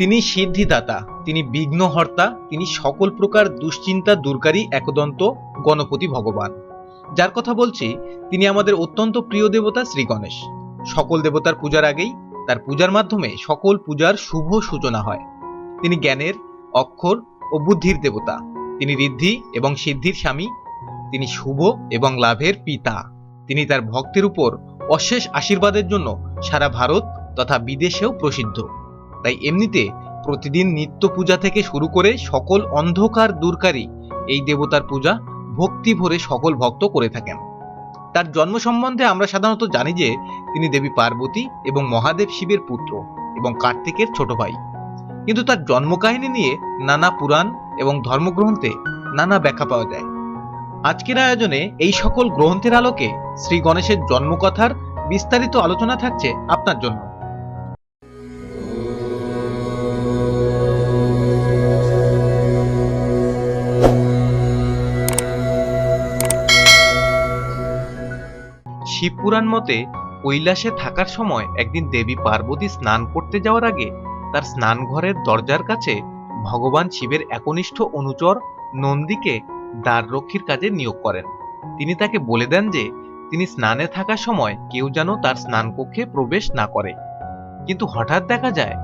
তিনি সিদ্ধিদাতা, তিনি বিঘ্নহর্তা, তিনি সকল প্রকার দুশ্চিন্তা দূরকারী, একদন্ত, গণপতি ভগবান। যার কথা বলছি, তিনি আমাদের অত্যন্ত প্রিয় দেবতা শ্রী গণেশ। সকল দেবতার পূজার আগেই তার পূজার মাধ্যমে সকল পূজার শুভ সূচনা হয়। তিনি জ্ঞানের, অক্ষর ও বুদ্ধির দেবতা। তিনি ঋদ্ধি এবং সিদ্ধির স্বামী। তিনি শুভ এবং লাভের পিতা। তিনি তার ভক্তের উপর অশেষ আশীর্বাদের জন্য সারা ভারত তথা বিদেশেও প্রসিদ্ধ। তাই এমনিতে প্রতিদিন নিত্য পূজা থেকে শুরু করে সকল অন্ধকার দূরকারী এই দেবতার পূজা ভক্তি ভরে সকল ভক্ত করে থাকেন। তার জন্ম সম্বন্ধে আমরা সাধারণত জানি যে তিনি দেবী পার্বতী এবং মহাদেব শিবের পুত্র এবং কার্তিকের ছোট ভাই। কিন্তু তার জন্মকাহিনী নিয়ে নানা পুরাণ এবং ধর্মগ্রন্থে নানা ব্যাখ্যা পাওয়া যায়। আজকের আয়োজনে এই সকল গ্রন্থের আলোকে শ্রী গণেশের জন্মকথার বিস্তারিত আলোচনা থাকছে আপনার জন্য। শিবপুরাণ মতে কৈলাসে থাকার সময় একদিন দেবী পার্বতী স্নান করতে যাওয়ার আগে তার স্নানঘরের দরজার কাছে ভগবান শিবের একনিষ্ঠ অনুচর নন্দীকে দ্বাররক্ষীর কাজে নিয়োগ করেন। তিনি তাকে বলে দেন যে, তিনি স্নানে থাকার সময় কেউ যেন তার স্নানকক্ষে প্রবেশ না করে। কিন্তু হঠাৎ দেখা যায়,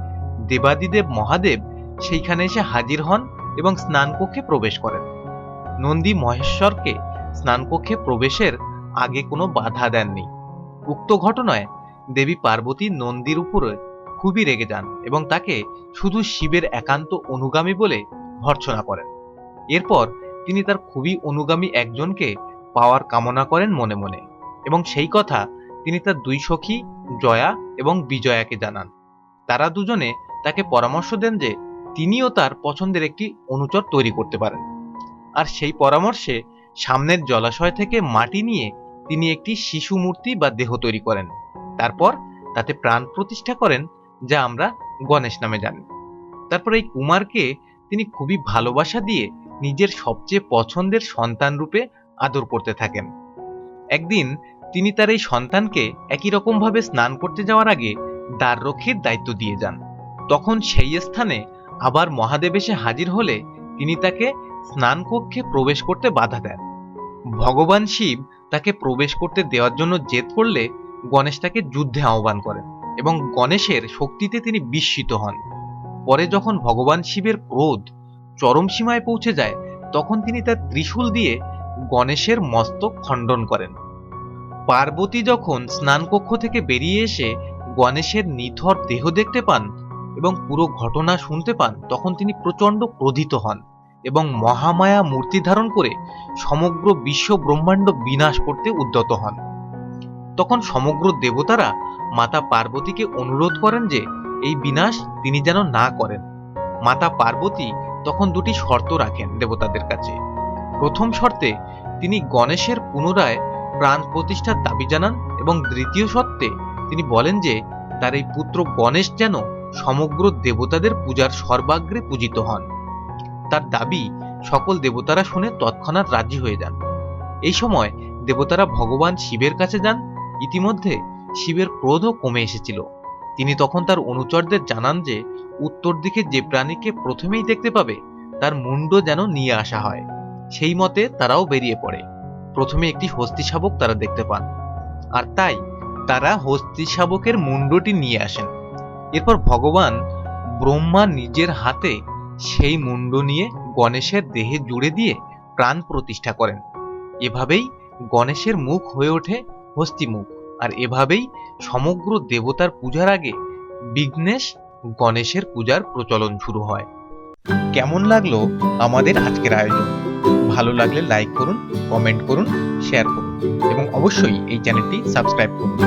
দেবাদিদেব মহাদেব সেইখানে এসে হাজির হন এবং স্নানকক্ষে প্রবেশ করেন। নন্দী মহেশ্বরকে স্নানকক্ষে প্রবেশের আগে কোনো বাধা দেননি। উক্ত ঘটনায় দেবী পার্বতী নন্দীর উপরে খুবই রেগে যান এবং তাকে শুধু শিবের একান্ত অনুগামী বলে ভর্ৎসনা করেন। এরপর তিনি তার খুবই অনুগামী একজনকে পাওয়ার কামনা করেন মনে মনে এবং সেই কথা তিনি তার দুই সখী জয়া এবং বিজয়াকে জানান। তারা দুজনে তাকে পরামর্শ দেন যে তিনিও তার পছন্দের একটি অনুচর তৈরি করতে পারেন। আর সেই পরামর্শে সামনের জলাশয় থেকে মাটি নিয়ে তিনি একটি শিশু মূর্তি বা দেহ তৈরি করেন। তারপর তাতে প্রাণ প্রতিষ্ঠা করেন, যা আমরা গণেশ নামে জানি। তারপর এই কুমারকে তিনি খুবই ভালোবাসা দিয়ে নিজের সবচেয়ে পছন্দের সন্তান রূপে আদর করতে থাকেন। একদিন তিনি তার এই সন্তানকে একই রকমভাবে স্নান করতে যাওয়ার আগে দ্বাররক্ষীর দায়িত্ব দিয়ে যান। তখন সেই স্থানে আবার মহাদেব এসে হাজির হলে তিনি তাকে স্নান কক্ষে প্রবেশ করতে বাধা দেন। ভগবান শিব তাকে প্রবেশ করতে দেওয়ার জন্য জেদ করলে গণেশ তাকে যুদ্ধে আহ্বান করেন এবং গণেশের শক্তিতে তিনি বিস্মিত হন। পরে যখন ভগবান শিবের ক্রোধ চরম সীমায় পৌঁছে যায়, তখন তিনি তার ত্রিশূল দিয়ে গণেশের মস্তক খণ্ডন করেন। পার্বতী যখন স্নানকক্ষ থেকে বেরিয়ে এসে গণেশের নিথর দেহ দেখতে পান এবং পুরো ঘটনা শুনতে পান, তখন তিনি প্রচণ্ড ক্রোধিত হন। এবং মহামায়া মূর্তি ধারণ করে সমগ্র বিশ্ব ব্রহ্মাণ্ড বিনাশ করতে উদ্যত হন। তখন সমগ্র দেবতারা মাতা পার্বতীকে অনুরোধ করেন যে, এই বিনাশ তিনি যেন না করেন। মাতা পার্বতী তখন দুটি শর্ত রাখেন দেবতাদের কাছে। প্রথম শর্তে, তিনি গণেশের পুনরায় প্রাণ প্রতিষ্ঠার দাবি জানান এবং দ্বিতীয় শর্তে, তিনি বলেন যে, তার এই পুত্র গণেশ যেন সমগ্র দেবতাদের পূজার সর্বাগ্রে পূজিত হন। তার দাবি সকল দেবতারা শুনে তৎক্ষণাৎ রাজি হয়ে যান। এই সময় দেবতারা ভগবান শিবের কাছে যান। ইতিমধ্যে শিবের ক্রোধও কমে এসেছিল। তিনি তখন তার অনুচরদের জানান যে, উত্তর দিকে যে প্রাণীকে প্রথমেই দেখতে পাবে, তার মুন্ড যেন নিয়ে আসা হয়। সেই মতে তারাও বেরিয়ে পড়ে। প্রথমে একটি হস্তি শাবক তারা দেখতে পান। আর তাই তারা হস্তি শাবকের মুন্ডটি নিয়ে আসেন। এরপর ভগবান ব্রহ্মা নিজের হাতে সেই মুন্ড নিয়ে গণেশের দেহে জুড়ে দিয়ে প্রাণ প্রতিষ্ঠা করেন। এভাবেই গণেশের মুখ হয়ে ওঠে হস্তিমুখ। আর এভাবেই সমগ্র দেবতার পূজার আগে বিঘ্নেশ গণেশের পূজার প্রচলন শুরু হয়। কেমন লাগল আমাদের আজকের আয়োজন? ভালো লাগলে লাইক করুন, কমেন্ট করুন, শেয়ার করুন এবং অবশ্যই এই চ্যানেলটি সাবস্ক্রাইব করুন।